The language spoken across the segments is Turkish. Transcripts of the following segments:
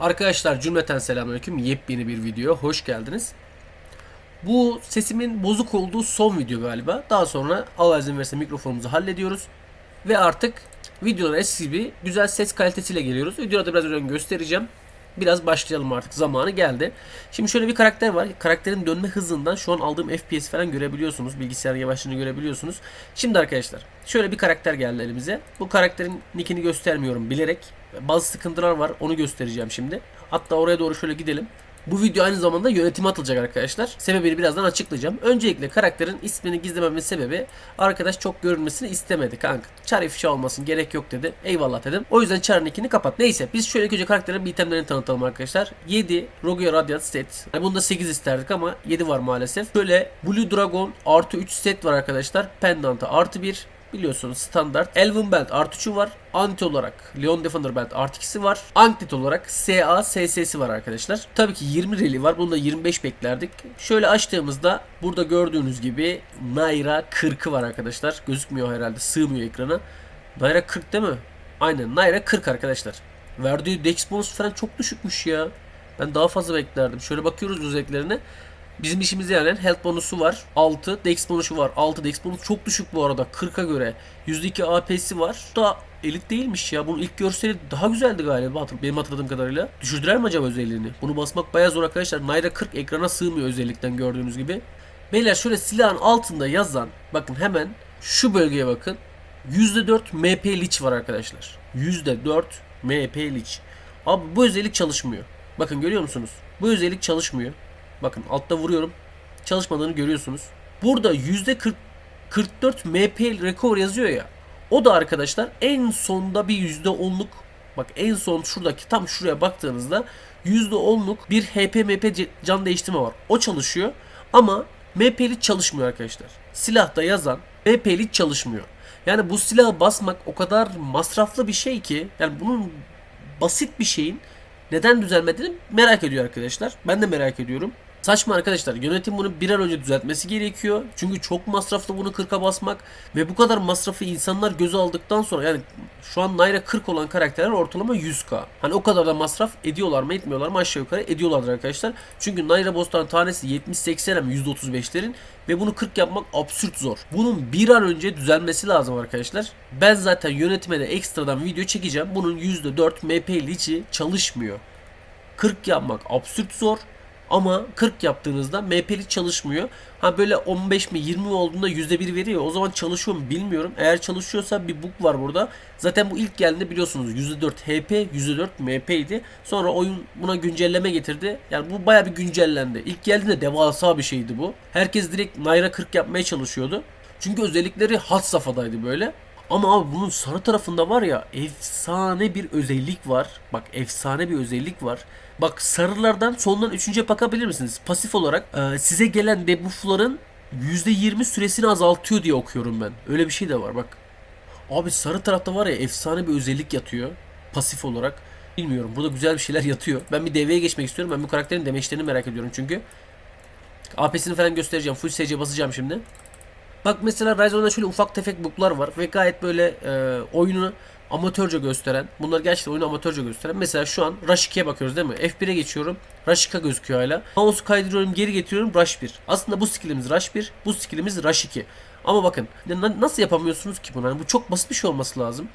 Arkadaşlar cümleten selamünaleyküm. Yepyeni bir video. Hoş geldiniz. Bu sesimin bozuk olduğu son video galiba. Daha sonra Allah izin verirse mikrofonumuzu hallediyoruz. Ve artık videolar eskisi gibi güzel ses kalitesiyle geliyoruz. Videoda da biraz önce göstereceğim. Biraz başlayalım artık. Zamanı geldi. Şimdi şöyle bir karakter var. Karakterin dönme hızından şu an aldığım FPS falan görebiliyorsunuz. Bilgisayar yavaşlığını görebiliyorsunuz. Şimdi arkadaşlar şöyle bir karakter geldi elimize. Bu karakterin nickini göstermiyorum bilerek. Bazı sıkıntılar var. Onu göstereceğim şimdi. Hatta oraya doğru şöyle gidelim. Bu video aynı zamanda yönetime atılacak arkadaşlar. Sebebini birazdan açıklayacağım. Öncelikle karakterin ismini gizlememin sebebi arkadaş çok görünmesini istemedi kanka. Çar ifşa olmasın gerek yok dedi. Eyvallah dedim. O yüzden Char'ın ikini kapat. Neyse biz şöyle önce karakterin itemlerini tanıtalım arkadaşlar. 7 Rogue Radiant set. Yani bunda 8 isterdik ama 7 var maalesef. Böyle Blue Dragon artı 3 set var arkadaşlar. Pendantı artı 1 biliyorsunuz standart. Elven Belt artı 3'ü var. Anti olarak Leon Defender Belt artı 2'si var. Anklet olarak SA SS'si var arkadaşlar. Tabii ki 20 reli var. Bunda 25 beklerdik. Şöyle açtığımızda burada gördüğünüz gibi Naira 40'ı var arkadaşlar. Gözükmüyor herhalde. Sığmıyor ekrana. Naira 40 değil mi? Aynen Naira 40 arkadaşlar. Verdiği dex bonus falan çok düşükmüş ya. Ben daha fazla beklerdim. Şöyle bakıyoruz özelliklerine. Bizim işimize yarayan health bonusu var. 6. Dex bonusu var. 6 dex bonus çok düşük bu arada. 40'a göre. %2 AP'si var. Da elit değilmiş ya. Bunun ilk görseli daha güzeldi galiba benim hatırladığım kadarıyla. Düşürdüler mi acaba özelliğini? Bunu basmak bayağı zor arkadaşlar. Naira 40 ekrana sığmıyor özellikten gördüğünüz gibi. Beyler şöyle silahın altında yazan bakın hemen şu bölgeye bakın. %4 MP Lich var arkadaşlar. %4 MP Lich. Abi bu özellik çalışmıyor. Bakın görüyor musunuz? Bu özellik çalışmıyor. Bakın altta vuruyorum. Çalışmadığını görüyorsunuz. Burada %40 44 MP recover yazıyor ya. O da arkadaşlar en sonda bir %10'luk bak en son şuradaki tam şuraya baktığınızda %10'luk bir HP MP can değiştirme var. O çalışıyor ama MP'li çalışmıyor arkadaşlar. Silahta yazan MP'li çalışmıyor. Yani bu silahı basmak o kadar masraflı bir şey ki yani bunun basit bir şeyin neden düzelmediğini merak ediyor arkadaşlar. Ben de merak ediyorum. Saçma arkadaşlar. Yönetim bunu bir an önce düzeltmesi gerekiyor. Çünkü çok masraflı bunu 40'a basmak ve bu kadar masrafı insanlar göze aldıktan sonra yani şu an Naira 40 olan karakterler ortalama 100k. Hani o kadar da masraf ediyorlar mı etmiyorlar mı aşağı yukarı ediyorlardır arkadaşlar. Çünkü Naira boss'tan tanesi 70-80 hem %35'lerin ve bunu 40 yapmak absürt zor. Bunun bir an önce düzelmesi lazım arkadaşlar. Ben zaten yönetime de ekstradan video çekeceğim. Bunun %4 MP içi çalışmıyor. 40 yapmak absürt zor. Ama 40 yaptığınızda MP'li çalışmıyor. Ha böyle 15 mi 20 mi olduğunda %1 veriyor. O zaman çalışıyor mu bilmiyorum. Eğer çalışıyorsa bir bug var burada. Zaten bu ilk geldiğinde biliyorsunuz %4 HP, %4 MP idi. Sonra oyun buna güncelleme getirdi. Yani bu baya bir güncellendi. İlk geldiğinde devasa bir şeydi bu. Herkes direkt Naira 40 yapmaya çalışıyordu. Çünkü özellikleri has safhadaydı böyle. Ama abi bunun sarı tarafında var ya efsane bir özellik var. Bak efsane bir özellik var. Bak sarılardan sondan üçüncüye bakabilir misiniz? Pasif olarak e, size gelen debuffların %20 süresini azaltıyor diye okuyorum ben. Öyle bir şey de var bak. Abi sarı tarafta var ya efsane bir özellik yatıyor. Pasif olarak. Bilmiyorum burada güzel bir şeyler yatıyor. Ben bir devreye geçmek istiyorum. Ben bu karakterin demeçlerini merak ediyorum çünkü. AP'sini falan göstereceğim. Full SC basacağım şimdi. Bak mesela Ryzen'da şöyle ufak tefek bug'lar var ve gayet böyle e, oyunu amatörce gösteren, bunlar gerçekten oyunu amatörce gösteren. Mesela şu an Rush 2'ye bakıyoruz değil mi? F1'e geçiyorum. Rush 2 gözüküyor hala. Mouse'u kaydırıyorum, geri getiriyorum Rush 1. Aslında bu skillimiz Rush 1, bu skillimiz Rush 2. Ama bakın nasıl yapamıyorsunuz ki bunu? Yani bu çok basit bir şey olması lazım.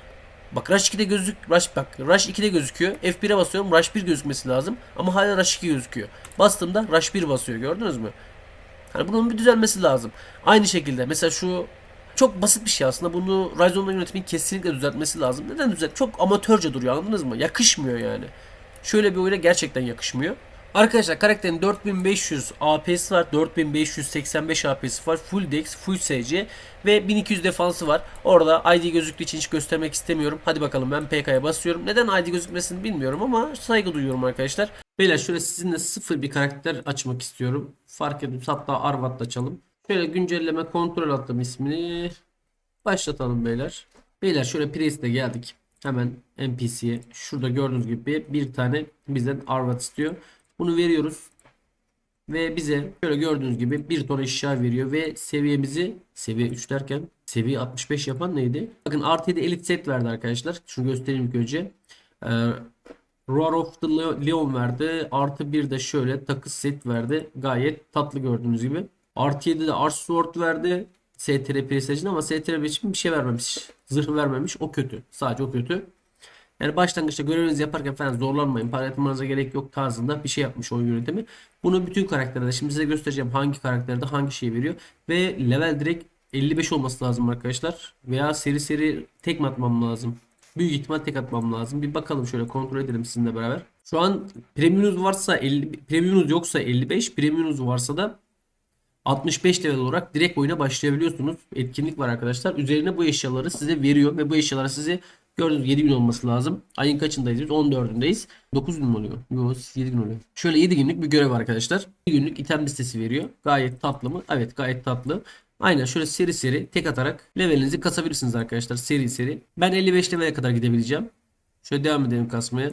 Bak Rush 2'de gözük Rush bak Rush 2'de gözüküyor. F1'e basıyorum Rush 1 gözükmesi lazım ama hala Rush 2 gözüküyor. Bastığımda Rush 1 basıyor gördünüz mü? Hani bunun bir düzelmesi lazım. Aynı şekilde mesela şu çok basit bir şey aslında. Bunu Ryzen'ın yönetimi kesinlikle düzeltmesi lazım. Neden düzelt? Çok amatörce duruyor anladınız mı? Yakışmıyor yani. Şöyle bir oyuna gerçekten yakışmıyor. Arkadaşlar karakterin 4500 AP'si var. 4585 AP'si var. Full Dex, Full SC ve 1200 defansı var. Orada ID gözüktüğü için hiç göstermek istemiyorum. Hadi bakalım ben PK'ya basıyorum. Neden ID gözükmesini bilmiyorum ama saygı duyuyorum arkadaşlar. Beyler şöyle sizinle sıfır bir karakter açmak istiyorum. Fark edip hatta Arvat'la açalım. Şöyle güncelleme kontrol attım ismini. Başlatalım beyler. Beyler şöyle Priest'e geldik. Hemen NPC'ye. Şurada gördüğünüz gibi bir tane bizden Arvat istiyor. Bunu veriyoruz. Ve bize şöyle gördüğünüz gibi bir ton eşya veriyor ve seviyemizi seviye 3 derken seviye 65 yapan neydi? Bakın artı 7 elit set verdi arkadaşlar. Şunu göstereyim ilk önce. Ee, Roar of the Leo- Leon verdi. Artı bir de şöyle takı set verdi. Gayet tatlı gördüğünüz gibi. Artı 7 de Arch Sword verdi. STR Precision ama STR için bir şey vermemiş. Zırh vermemiş. O kötü. Sadece o kötü. Yani başlangıçta görevinizi yaparken falan zorlanmayın. Para yatırmanıza gerek yok tarzında bir şey yapmış oyun yönetimi. Bunu bütün karakterlerde şimdi size göstereceğim hangi karakterde hangi şey veriyor. Ve level direkt 55 olması lazım arkadaşlar. Veya seri seri tek mi atmam lazım? Büyük ihtimal tek atmam lazım. Bir bakalım şöyle kontrol edelim sizinle beraber. Şu an premium'unuz varsa 50, premium'unuz yoksa 55, premium'unuz varsa da 65 level olarak direkt oyuna başlayabiliyorsunuz. Etkinlik var arkadaşlar. Üzerine bu eşyaları size veriyor ve bu eşyalar size gördüğünüz 7 gün olması lazım. Ayın kaçındayız biz? 14'ündeyiz. 9 gün mü oluyor? Yok 7 gün oluyor. Şöyle 7 günlük bir görev arkadaşlar. 1 günlük item listesi veriyor. Gayet tatlı mı? Evet gayet tatlı. Aynen şöyle seri seri tek atarak levelinizi kasabilirsiniz arkadaşlar. Seri seri. Ben 55 level'e kadar gidebileceğim. Şöyle devam edelim kasmaya.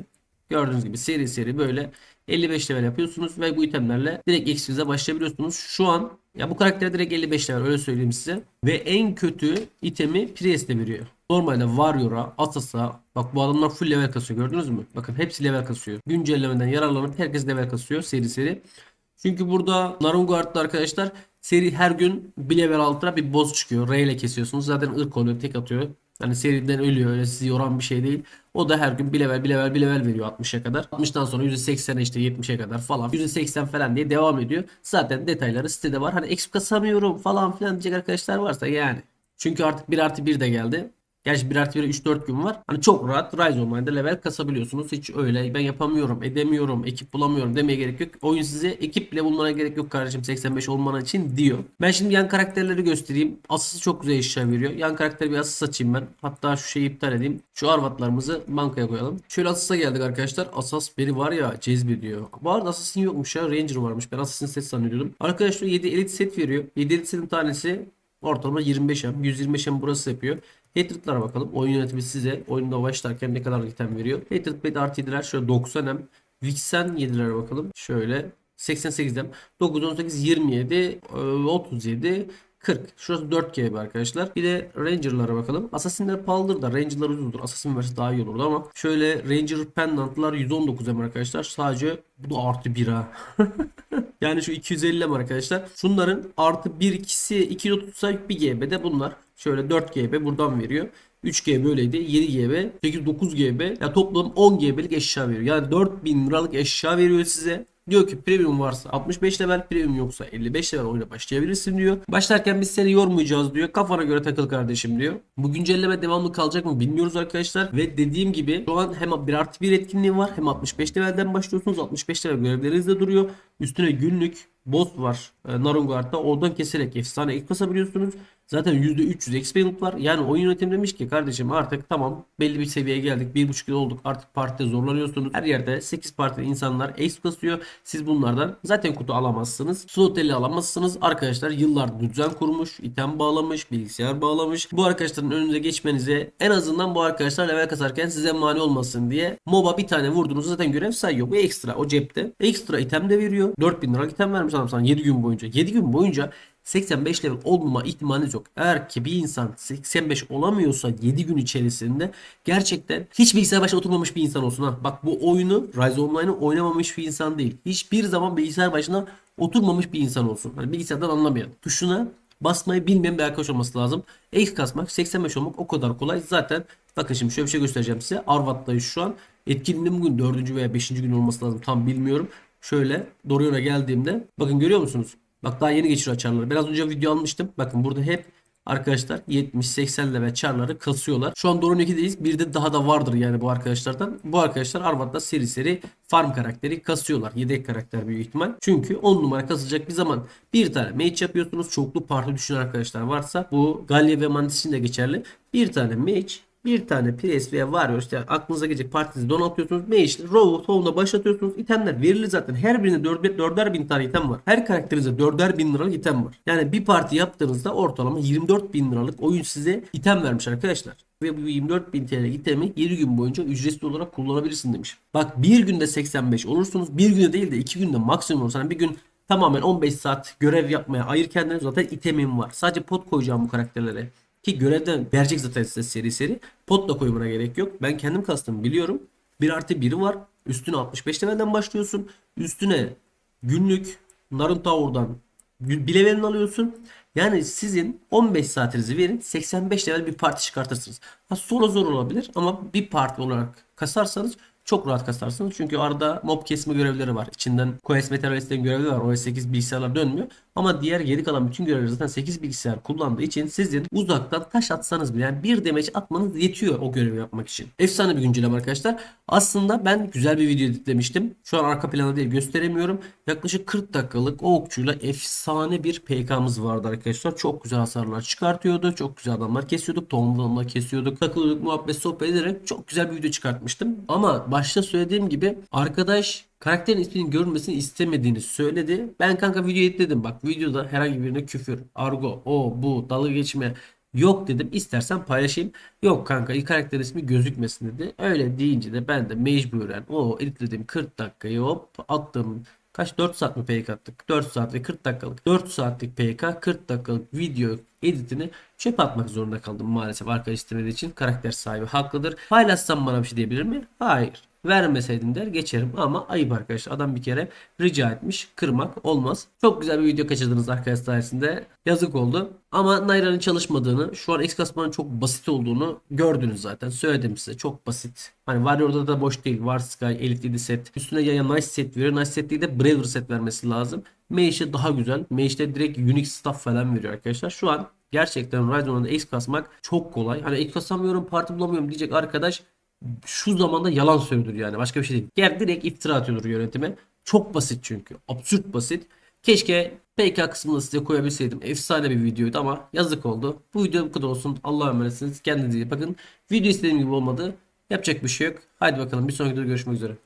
Gördüğünüz gibi seri seri böyle 55 level yapıyorsunuz ve bu itemlerle direkt XP'ye başlayabiliyorsunuz. Şu an ya bu karaktere direkt 55 level öyle söyleyeyim size. Ve en kötü itemi Priest'e veriyor. Normalde Warrior'a, Asas'a bak bu adamlar full level kasıyor gördünüz mü? Bakın hepsi level kasıyor. Güncellemeden yararlanıp herkes level kasıyor seri seri. Çünkü burada Narungard'da arkadaşlar seri her gün bir level altına bir boss çıkıyor. R ile kesiyorsunuz. Zaten ırk oluyor tek atıyor. Hani seriden ölüyor öyle sizi yoran bir şey değil. O da her gün bir level bir level bir level veriyor 60'a kadar. 60'tan sonra %80'e işte 70'e kadar falan. %80 falan diye devam ediyor. Zaten detayları sitede var. Hani exp kasamıyorum falan filan diyecek arkadaşlar varsa yani. Çünkü artık 1 artı 1 de geldi. Gerçi 1 artı 1'e 3-4 gün var. Hani çok rahat Rise Online'da level kasabiliyorsunuz. Hiç öyle ben yapamıyorum, edemiyorum, ekip bulamıyorum demeye gerek yok. Oyun size ekip bile bulmana gerek yok kardeşim 85 olman için diyor. Ben şimdi yan karakterleri göstereyim. Asası çok güzel eşya veriyor. Yan karakter bir asas açayım ben. Hatta şu şeyi iptal edeyim. Şu arvatlarımızı bankaya koyalım. Şöyle asasa geldik arkadaşlar. Asas beni var ya cezbediyor. Bu arada Assassin yokmuş ya. Ranger varmış. Ben Assassin set zannediyordum. Arkadaşlar 7 elit set veriyor. 7 elit setin tanesi Ortalama 25 M. 125 M burası yapıyor. Hatred'lara bakalım. Oyun yönetimi size oyunda başlarken ne kadar item veriyor. Hatred Bed artı 7'ler şöyle 90 M. Vixen 7'lere bakalım. Şöyle 88 M. 9, 18, 27, e, 37, 40. Şurası 4 GB arkadaşlar. Bir de Ranger'lara bakalım. Assassin'ler pahalıdır da Ranger'lar ucuzdur. Assassin verse daha iyi olurdu ama şöyle Ranger Pendant'lar 119 M arkadaşlar. Sadece bu da artı 1 ha. yani şu 250 M arkadaşlar. Şunların artı 1 ikisi 2 tutsa 1 GB'de bunlar. Şöyle 4 GB buradan veriyor. 3 GB böyleydi. 7 GB, 8 9 GB. Ya toplam 10 GB'lik eşya veriyor. Yani 4000 liralık eşya veriyor size. Diyor ki premium varsa 65 level, premium yoksa 55 level oyuna başlayabilirsin diyor. Başlarken biz seni yormayacağız diyor. Kafana göre takıl kardeşim diyor. Bu güncelleme devamlı kalacak mı bilmiyoruz arkadaşlar. Ve dediğim gibi şu an hem 1 artı 1 etkinliği var hem 65 levelden başlıyorsunuz. 65 level görevleriniz de duruyor. Üstüne günlük boss var e, Narungard'da. Oradan keserek efsane ilk basabiliyorsunuz. Zaten %300 experience var. Yani oyun yönetimi demiş ki kardeşim artık tamam belli bir seviyeye geldik. 1.5 yıl olduk artık partide zorlanıyorsunuz. Her yerde 8 partide insanlar exp basıyor. Siz bunlardan zaten kutu alamazsınız. Slot eli alamazsınız. Arkadaşlar yıllardır düzen kurmuş. item bağlamış. Bilgisayar bağlamış. Bu arkadaşların önünüze geçmenize en azından bu arkadaşlar level kasarken size mani olmasın diye MOBA bir tane vurduğunuz zaten görev sayıyor. Bu ekstra o cepte. Ekstra item de veriyor. 4000 lira item vermiş adam sana 7 gün boyunca. 7 gün boyunca 85 level olmama ihtimaliniz yok. Eğer ki bir insan 85 olamıyorsa 7 gün içerisinde gerçekten hiç bilgisayar başına oturmamış bir insan olsun ha. Bak bu oyunu Rise Online'ı oynamamış bir insan değil. Hiçbir zaman bilgisayar başına oturmamış bir insan olsun. Hani bilgisayardan anlamayan. Tuşuna basmayı bilmeyen bir arkadaş olması lazım. X kasmak 85 olmak o kadar kolay. Zaten bakın şimdi şöyle bir şey göstereceğim size. Arvat'tayız şu an. Etkinliğin bugün 4. veya 5. gün olması lazım. Tam bilmiyorum. Şöyle Dorion'a geldiğimde bakın görüyor musunuz? Bak daha yeni geçiyor çarları. Biraz önce video almıştım. Bakın burada hep arkadaşlar 70-80 level çarları kasıyorlar. Şu an Doron 2'deyiz. Bir de daha da vardır yani bu arkadaşlardan. Bu arkadaşlar Arvat'ta seri seri farm karakteri kasıyorlar. Yedek karakter büyük ihtimal. Çünkü 10 numara kasılacak bir zaman bir tane mage yapıyorsunuz. Çoklu parti düşünen arkadaşlar varsa bu Galya ve Mantis için de geçerli. Bir tane mage bir tane veya Warrior işte aklınıza gelecek partinizi donatıyorsunuz. Mage'li Row Town'da başlatıyorsunuz. İtemler verili zaten. Her birine 4, 4'er bin tane item var. Her karakterinize 4'er bin liralık item var. Yani bir parti yaptığınızda ortalama 24 bin liralık oyun size item vermiş arkadaşlar. Ve bu 24 bin TL itemi 7 gün boyunca ücretsiz olarak kullanabilirsin demiş. Bak bir günde 85 olursunuz. Bir günde değil de 2 günde maksimum olursa. Yani bir gün tamamen 15 saat görev yapmaya ayır kendine zaten itemim var. Sadece pot koyacağım bu karakterlere. Ki görevden verecek zaten size seri seri. Pot da koymana gerek yok. Ben kendim kastım biliyorum. 1 artı 1'i var. Üstüne 65 levelden başlıyorsun. Üstüne günlük Narın Tower'dan bileverini alıyorsun. Yani sizin 15 saatinizi verin 85 level bir parti çıkartırsınız. Ha solo zor olabilir ama bir parti olarak kasarsanız çok rahat kasarsınız. Çünkü arada mob kesme görevleri var. İçinden Quest Materialist'in görevleri var. OS 8 bilgisayarlar dönmüyor. Ama diğer geri kalan bütün görevleri zaten 8 bilgisayar kullandığı için sizin uzaktan taş atsanız bile yani bir demeç atmanız yetiyor o görevi yapmak için. Efsane bir güncelleme arkadaşlar. Aslında ben güzel bir video editlemiştim. Şu an arka planda değil gösteremiyorum. Yaklaşık 40 dakikalık o okçuyla efsane bir PK'mız vardı arkadaşlar. Çok güzel hasarlar çıkartıyordu. Çok güzel adamlar kesiyorduk. Tohumlu adamlar kesiyorduk. Takılıyorduk muhabbet sohbet ederek çok güzel bir video çıkartmıştım. Ama başta söylediğim gibi arkadaş karakterin isminin görünmesini istemediğini söyledi. Ben kanka video editledim. Bak videoda herhangi birine küfür, argo, o, bu, dalga geçme yok dedim. İstersen paylaşayım. Yok kanka karakter ismi gözükmesin dedi. Öyle deyince de ben de mecburen o editlediğim 40 dakikayı hop attım. Kaç 4 saat mi PK attık? 4 saat ve 40 dakikalık. 4 saatlik PK 40 dakikalık video editini çöp atmak zorunda kaldım maalesef arkadaş istemediği için. Karakter sahibi haklıdır. Paylaşsam bana bir şey diyebilir mi? Hayır. Vermeseydin der geçerim ama ayıp arkadaşlar. Adam bir kere rica etmiş. Kırmak olmaz. Çok güzel bir video kaçırdınız arkadaşlar sayesinde. Yazık oldu. Ama Naira'nın çalışmadığını, şu an X kasmanın çok basit olduğunu gördünüz zaten. Söyledim size. Çok basit. Hani Warrior'da da boş değil. War Sky, Elite 7 set. Üstüne ya Nice set veriyor. Nice set değil de Braver set vermesi lazım. Mage'de daha güzel. Mage'de direkt unique stuff falan veriyor arkadaşlar. Şu an gerçekten Ryzen'da X kasmak çok kolay. Hani X kasamıyorum, parti bulamıyorum diyecek arkadaş şu zamanda yalan söylüyor yani. Başka bir şey değil. Gel direkt iftira atıyordur yönetime. Çok basit çünkü. Absürt basit. Keşke PK kısmını size koyabilseydim. Efsane bir videoydu ama yazık oldu. Bu video bu kadar olsun. Allah'a emanetsiniz. Kendinize iyi bakın. Video istediğim gibi olmadı. Yapacak bir şey yok. Haydi bakalım bir sonraki videoda görüşmek üzere.